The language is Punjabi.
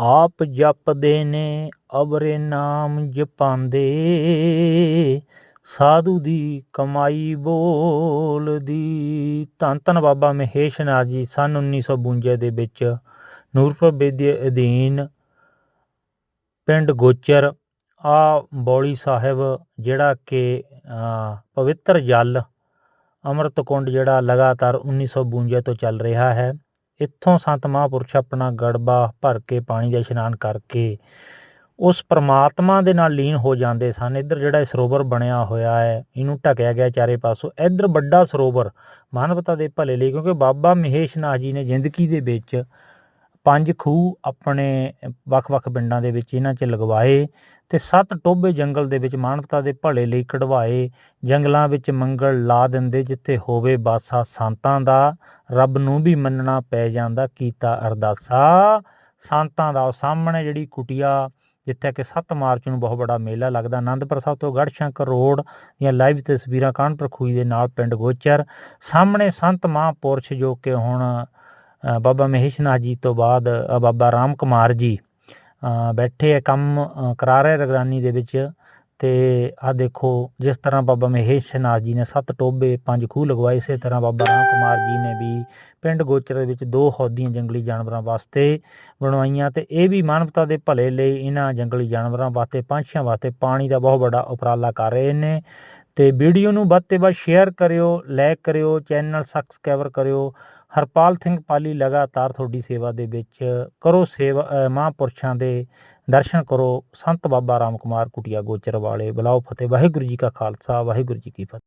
ਆਪ ਜਪਦੇ ਨੇ, ਅਵਰੇ ਨਾਮ ਜਪਾਂਦੇ। ਸਾਧੂ ਦੀ ਕਮਾਈ ਬੋਲਦੀ। ਧੰਨ ਧੰਨ ਬਾਬਾ ਮਹੇਸ਼ ਨਾਥ ਜੀ, ਸਨ 1952 ਦੇ ਵਿੱਚ ਨੂਰਪੁਰ ਬੇਦੀ ਅਧੀਨ ਪਿੰਡ ਗੋਚਰ, ਆ ਬੌਲੀ ਸਾਹਿਬ, ਜਿਹੜਾ ਕਿ ਪਵਿੱਤਰ ਜਲ ਅੰਮ੍ਰਿਤ ਕੁੰਡ ਜਿਹੜਾ ਲਗਾਤਾਰ 1952 ਤੋਂ ਚੱਲ ਰਿਹਾ ਹੈ। ਇੱਥੋਂ ਸੰਤ ਮਹਾਂਪੁਰਸ਼ ਆਪਣਾ ਗੜਬਾ ਭਰ ਕੇ ਪਾਣੀ ਦਾ ਇਸ਼ਨਾਨ ਕਰਕੇ ਉਸ ਪ੍ਰਮਾਤਮਾ ਦੇ ਨਾਲ ਲੀਨ ਹੋ ਜਾਂਦੇ ਸਨ। ਇੱਧਰ ਜਿਹੜਾ ਸਰੋਵਰ ਬਣਿਆ ਹੋਇਆ ਹੈ, ਇਹਨੂੰ ਢਕਿਆ ਗਿਆ ਚਾਰੇ ਪਾਸੋਂ। ਇੱਧਰ ਵੱਡਾ ਸਰੋਵਰ, ਮਾਨਵਤਾ ਦੇ ਭਲੇ ਲਈ, ਕਿਉਂਕਿ ਬਾਬਾ ਮਹੇਸ਼ ਨਾਥ ਜੀ ਨੇ ਜ਼ਿੰਦਗੀ ਦੇ ਵਿੱਚ ਪੰਜ ਖੂਹ ਆਪਣੇ ਵੱਖ-ਵੱਖ ਪਿੰਡਾਂ ਦੇ ਵਿੱਚ ਇਹਨਾਂ 'ਚ ਲਗਵਾਏ ਤੇ ਸੱਤ ਟੋਬੇ ਜੰਗਲ ਦੇ ਵਿੱਚ ਮਾਨਵਤਾ ਦੇ ਭਲੇ ਲਈ ਕਢਵਾਏ। ਜੰਗਲਾਂ ਵਿੱਚ ਮੰਗਲ ਲਾ ਦਿੰਦੇ ਜਿੱਥੇ ਹੋਵੇ ਬਾਸਾ ਸੰਤਾਂ ਦਾ, ਰੱਬ ਨੂੰ ਵੀ ਮੰਨਣਾ ਪੈ ਜਾਂਦਾ ਕੀਤਾ ਅਰਦਾਸਾ। ਸੰਤਾਂ ਦਾ ਉਹ ਸਾਹਮਣੇ ਜਿਹੜੀ ਕੁਟਿਆ, ਜਿੱਥੇ ਕਿ 7 ਮਾਰਚ ਨੂੰ ਬਹੁਤ ਵੱਡਾ ਮੇਲਾ ਲੱਗਦਾ, ਆਨੰਦਪੁਰ ਸਾਹਿਬ ਤੋਂ ਗੜਸ਼ੰਕਰ ਰੋਡ ਦੀਆਂ ਲਾਈਵ ਤਸਵੀਰਾਂ ਕਾਨਪੁਰ ਖੂਈ ਦੇ ਨਾਲ ਪਿੰਡ ਗੋਚਰ। ਸਾਹਮਣੇ ਸੰਤ ਮਹਾਂਪੁਰਸ਼ ਜੋ ਕਿ ਹੁਣ ਬਾਬਾ ਮਹੇਸ਼ ਨਾਥ ਜੀ ਤੋਂ ਬਾਅਦ ਬਾਬਾ ਰਾਮ ਕੁਮਾਰ ਜੀ ਅ, ਬੈਠੇ ਆ ਕੰਮ ਕਰਾ ਰਹੇ ਰਗਦਾਨੀ ਦੇ ਵਿੱਚ। ਤੇ ਆ ਦੇਖੋ ਜਿਸ ਤਰ੍ਹਾਂ ਬਾਬਾ ਮਹੇਸ਼ ਨਾਥ ਜੀ ਨੇ ਸੱਤ ਟੋਬੇ ਪੰਜ ਖੂਹ ਲਗਵਾਏ ਇਸੇ ਤਰ੍ਹਾਂ ਬਾਬਾ ਰਾਮ ਕੁਮਾਰ ਜੀ ਨੇ ਵੀ ਪਿੰਡ ਗੋਚਰ ਦੇ ਵਿੱਚ ਦੋ ਹੌਦੀਆਂ ਜੰਗਲੀ ਜਾਨਵਰਾਂ ਵਾਸਤੇ ਬਣਵਾਈਆਂ ਤੇ ਇਹ ਵੀ ਮਾਨਵਤਾ ਦੇ ਭਲੇ ਲਈ ਇਹਨਾਂ ਜੰਗਲੀ ਜਾਨਵਰਾਂ ਵਾਸਤੇ ਪੰਛੀਆਂ ਵਾਸਤੇ ਪਾਣੀ ਦਾ ਬਹੁਤ ਵੱਡਾ ਉਪਰਾਲਾ ਕਰ ਰਹੇ ਨੇ। ਤੇ ਵੀਡੀਓ ਨੂੰ ਵੱਧ ਤੇ ਵੱਧ ਸ਼ੇਅਰ ਕਰਿਓ ਲਾਈਕ ਕਰਿਓ ਚੈਨਲ ਸਬਸਕ੍ਰਾਈਬਰ ਕਰਿਓ। ਹਰਪਾਲ ਸਿੰਘ ਪਾਲੀ ਲਗਾਤਾਰ ਤੁਹਾਡੀ ਸੇਵਾ ਦੇ ਵਿੱਚ ਕਰੋ ਸੇਵਾ ਅ, ਮਹਾਂਪੁਰਸ਼ਾਂ ਦੇ ਦਰਸ਼ਨ ਕਰੋ। ਸੰਤ ਬਾਬਾ ਰਾਮ ਕੁਮਾਰ ਕੁਟਿਆ ਗੋਚਰ ਵਾਲੇ ਬਲਾਓ ਫਤਿਹ। ਵਾਹਿਗੁਰੂ ਜੀ ਕਾ ਖਾਲਸਾ ਵਾਹਿਗੁਰੂ ਜੀ ਕੀ ਫਤਿਹ।